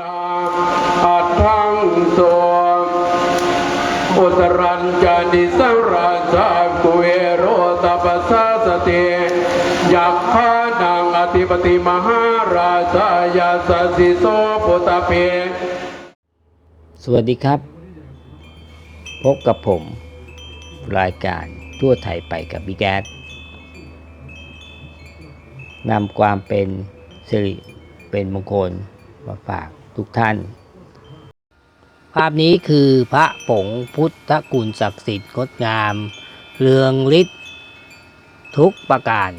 นาอัตถังโสอุตรัญจานิสราชากุเอโรตปัสสะสติยักขานังอธิปติมหาราชายาสสิโสปุตตะเป สวัสดีครับ พบกับผม รายการทั่วไทยไปกับบิ๊กแอดนำความเป็นสิริเป็นมงคลมาฝากทุกท่าน ภาพนี้คือพระผงพุทธกุลศักดิ์สิทธิ์งดงาม เรืองฤทธิ์ทุกประการ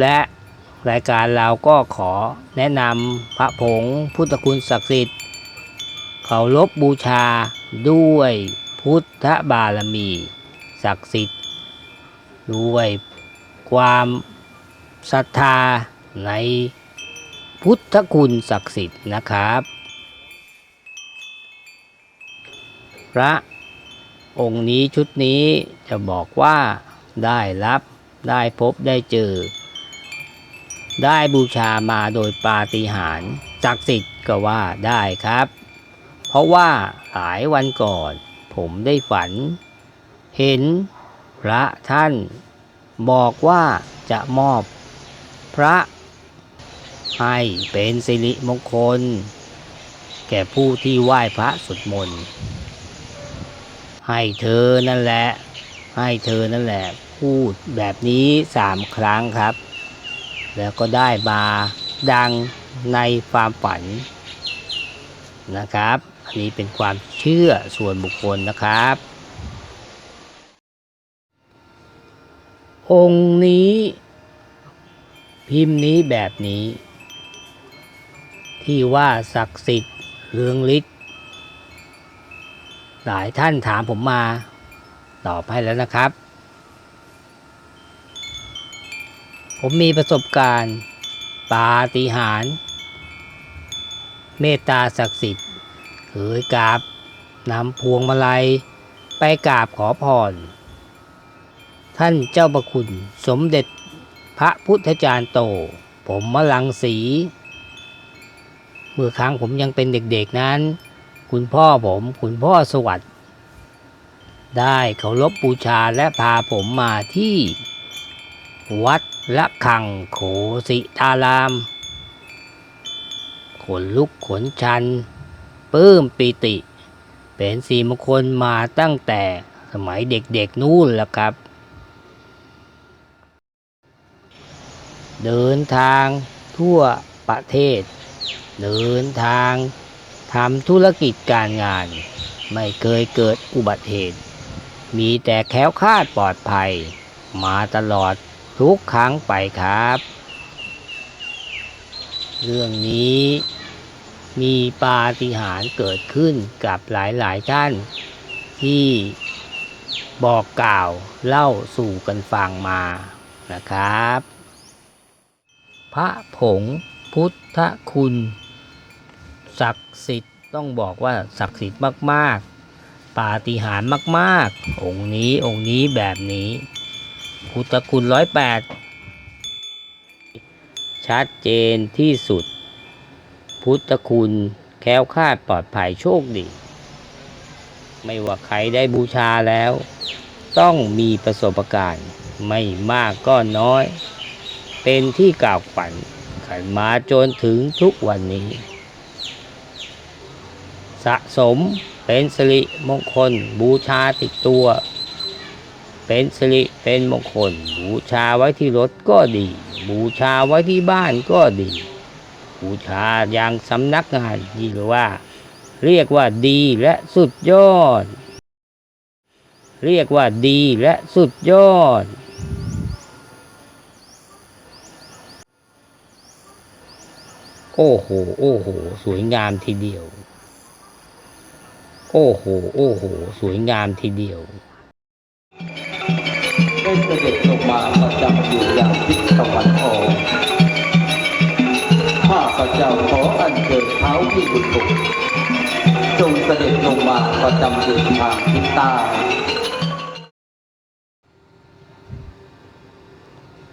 และ รายการเราก็ขอแนะนำพระผงพุทธคุณศักดิ์สิทธิ์เคารพบูชาด้วยพุทธบารมีศักดิ์สิทธิ์ด้วยความศรัทธาในพุทธคุณศักดิ์สิทธิ์นะครับ พระองค์นี้ชุดนี้จะบอกว่าได้รับได้พบได้เจอ ได้บูชามาโดยปาฏิหาริย์ศักดิ์สิทธิ์ก็ว่าได้ครับ เพราะว่าหลายวันก่อนผมได้ฝัน เห็นพระท่านบอกว่าจะมอบพระให้เป็นสิริมงคล แก่ผู้ที่ไหว้พระสวดมนให้เธอนั่นแหละ ให้เธอนั่นแหละ พูดแบบนี้สามครั้งครับ แล้วก็ได้มาดังในความฝันนะครับ อันนี้เป็นความเชื่อส่วนบุคคลนะครับ องค์นี้ พิมพ์นี้แบบนี้ ที่ว่าศักดิ์สิทธิ์เรืองฤทธิ์หลายท่านถามผมมา ตอบให้แล้วนะครับ ผมมีประสบการณ์ปาฏิหาริย์เมตตาศักดิ์สิทธิ์เคยกราบนำพวงมาลัย ไปกราบขอพร ท่านเจ้าประคุณสมเด็จพระพุทธจารย์โต ผมมลังสี เมื่อครั้งผมยังเป็นเด็กๆนั้น คุณพ่อผมคุณพ่อสวัสดิ์ได้เคารพบูชาและพาผมมาที่ วัดละคังโขสิตาราม ขนลุกขนชันปลื้มปิติ เป็นสีมงคลมาตั้งแต่สมัยเด็กๆนู่นแล้วครับ เดินทางทั่วประเทศ เดินทางทำธุรกิจการงาน ไม่เคยเกิดอุบัติเหตุ มีแต่แค้วคาดปลอดภัย มาตลอด ทุกครั้งไปครับ เรื่องนี้มีปาฏิหาริย์เกิดขึ้นกับหลายๆท่าน ที่บอกกล่าวเล่าสู่กันฟังมานะครับ พระผงพุทธคุณศักดิ์สิทธิ์ต้องบอกว่าศักดิ์สิทธิ์มาก ๆ ปาฏิหาริย์มาก ๆ องค์นี้องค์นี้แบบนี้ พุทธคุณร้อยแปดชัดเจนที่สุด พุทธคุณแคล้วคลาดปลอดภัยโชคดี ไม่ว่าใครได้บูชาแล้ว ต้องมีประสบการณ์ไม่มากก็น้อย เป็นที่กล่าวฝันขันมาจนถึงทุกวันนี้ สะสมเป็นสิริมงคลบูชาติดตัว เป็นสิริเป็นมงคล บูชาไว้ที่รถก็ดี บูชาไว้ที่บ้านก็ดี บูชาอย่างสำนักงานที่เรียกว่า เรียกว่าดีและสุดยอด เรียกว่าดีและสุดยอดโอ้โห โอ้โห สวยงามทีเดียว โอ้โห โอ้โห สวยงามทีเดียว ได้เสด็จลงมาประจำอยู่อย่างทิศตะวันออกข้าสพเจ้าขออัญเชิญเท้าที่บุตรจงเสด็จลงมาประจำเดินทางทิศใต้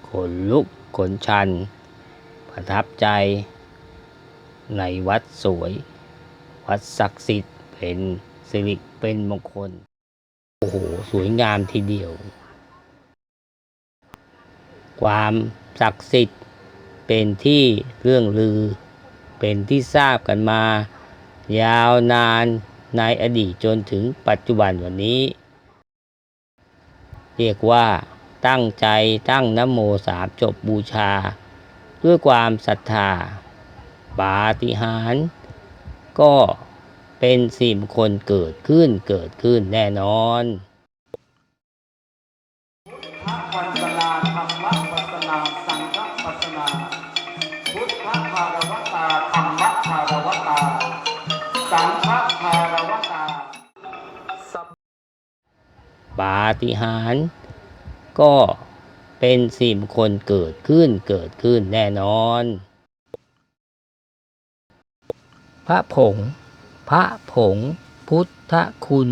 ขนลุกขนชัน ประทับใจ ในวัดสวย วัดศักดิ์สิทธิ์เป็นสิริเป็นมงคล โอ้โห สวยงามทีเดียว ความศักดิ์สิทธิ์ เป็นที่เรื่องลือ เป็นที่ทราบกันมา ยาวนานในอดีตจนถึงปัจจุบันวันนี้ เรียกว่าตั้งใจตั้งนโมสามจบบูชา ด้วยความศรัทธาปาฏิหาริย์ก็เป็นสิ่งมคลเกิดขึ้นเกิดขึ้นแน่นอน พุทธภารวตาธรรมภารวตา สังฆภารวตาปาฏิหาริย์ก็เป็นสิ่งมคลเกิดขึ้นเกิดขึ้นแน่นอน พระผง พระผง พุทธคุณ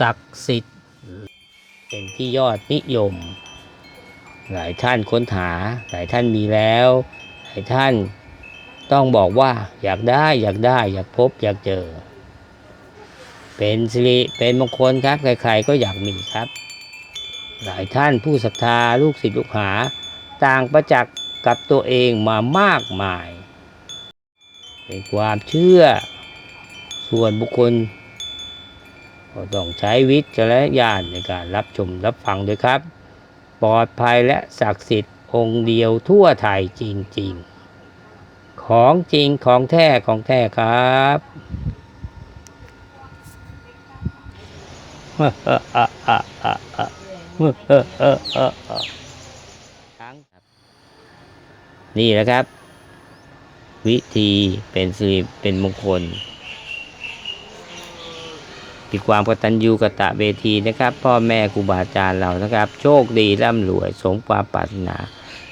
ศักดิ์สิทธิ์ เป็นที่ยอดนิยม หลายท่านค้นหา หลายท่านมีแล้ว หลายท่านต้องบอกว่าอยากได้อยากได้อยากพบอยากเจอ เป็นสิริเป็นมงคลครับใครๆก็อยากมีครับ หลายท่านผู้ศรัทธาลูกศิษย์ลูกหา ต่างประจักษ์กับตัวเองมามากมาย เป็นความเชื่อ ส่วนบุคคลก็ต้องใช้วิจารณญาณในการรับชมรับฟังด้วยครับ ปลอดภัยและศักดิ์สิทธิ์องค์เดียวทั่วไทยจริง ๆ ของจริงของแท้ของแท้ครับนี่แหละครับ วิธีเป็นสิริเป็นมงคล มีความกตัญญูกะตะเวทีนะครับ พ่อแม่ครูบาอาจารย์เรานะครับ โชคดีร่ำรวยสมความปรารถนา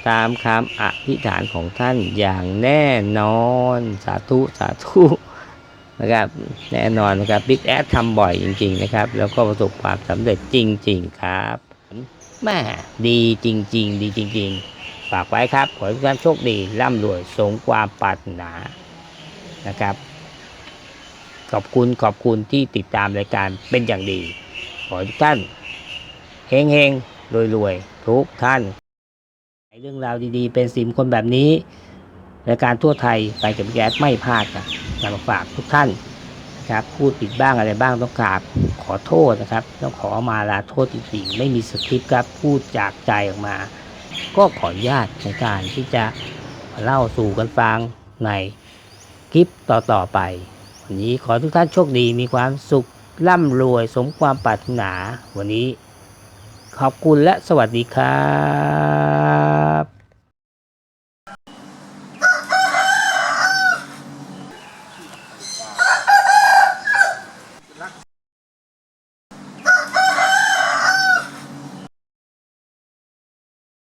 ตามคำอธิษฐานของท่านอย่างแน่นอนสาธุสาธุนะครับแน่นอนนะครับบิ๊กแอดทำบ่อยจริง ๆ นะครับ แล้วก็ประสบความสำเร็จจริง ๆ ครับแม่ดีจริง ๆ ดีจริง ๆ ฝากไว้ครับ ขอให้ทุกท่านโชคดีร่ำรวยสมความปรารถนานะครับ ขอบคุณขอบคุณที่ติดตามรายการเป็นอย่างดี ขอทุกท่านเฮงเฮงรวยรวยทุกท่าน เรื่องราวดีๆ เป็นสิมคนแบบนี้รายการทั่วไทยไปกับแก๊สไม่พลาดนะนำมาฝากทุกท่านครับพูดผิดบ้างอะไรบ้างต้องกราบขอโทษนะครับต้องขอมาลาโทษจริงๆไม่มีสคริปต์ครับพูดจากใจออกมา ก็ขออนุญาตในการที่จะเล่าสู่กันฟังในคลิปต่อๆไป วันนี้ขอทุกท่านโชคดีมีความสุขร่ำรวยสมความปรารถนา วันนี้ขอบคุณและสวัสดีครับ